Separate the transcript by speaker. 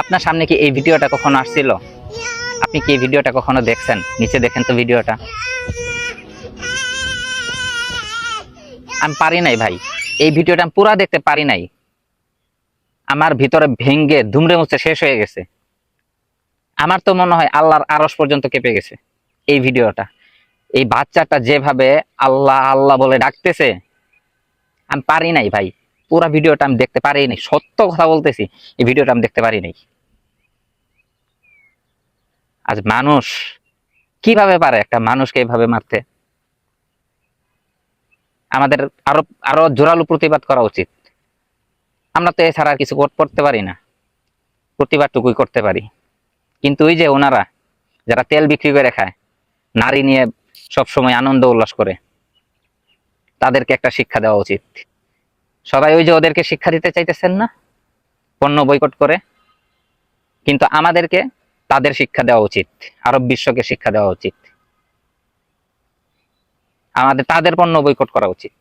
Speaker 1: আপনার সামনে কি এই ভিডিওটা কখনো আসছিল? আপনি কি ভিডিওটা কখনো দেখছেন? নিচে দেখেন তো ভিডিওটা। আমি পারি নাই ভাই। এই ভিডিওটা আমি পুরা দেখতে পারি নাই। আমার ভিতরে ভেঙ্গে ধুমড়ে মুচড়ে শেষ হয়ে গেছে। আমার তো মনে হয় আল্লাহর আরস পর্যন্ত কেঁপে গেছে এই ভিডিওটা। এই বাচ্চাটা যেভাবে আল্লাহ আল্লাহ বলে ডাকতেছে, আমি পারি নাই ভাই। পুরো ভিডিওটা আমি দেখতে পারি নাই। সত্য কথা বলতেছি, এই ভিডিওটা আমি দেখতে পারি নাই। আজ মানুষ কীভাবে পারে? একটা মানুষকে এইভাবে মারতে? আমাদের আরও আরও জোরালো প্রতিবাদ করা উচিত। আমরা তো এছাড়া কিছু কর- করতে পারি না। প্রতিবাদটুকুই করতে পারি। কিন্তু ওই যে ওনারা, যারা তেল বিক্রি করে খায়, নারী নিয়ে সব সময় আনন্দ উল্লাস করে, তাদেরকে একটা শিক্ষা দেওয়া উচিত। সবাই ওই যে ওদেরকে শিক্ষা দিতে চাইতেছেন না? পণ্য বৈকট করে। কিন্তু আমাদেরকে তাদের শিক্ষা দেওয়া উচিত। আরব বিশ্বকে শিক্ষা দেওয়া উচিত। আমাদের, তাদের পণ্য বৈকট করা উচিত।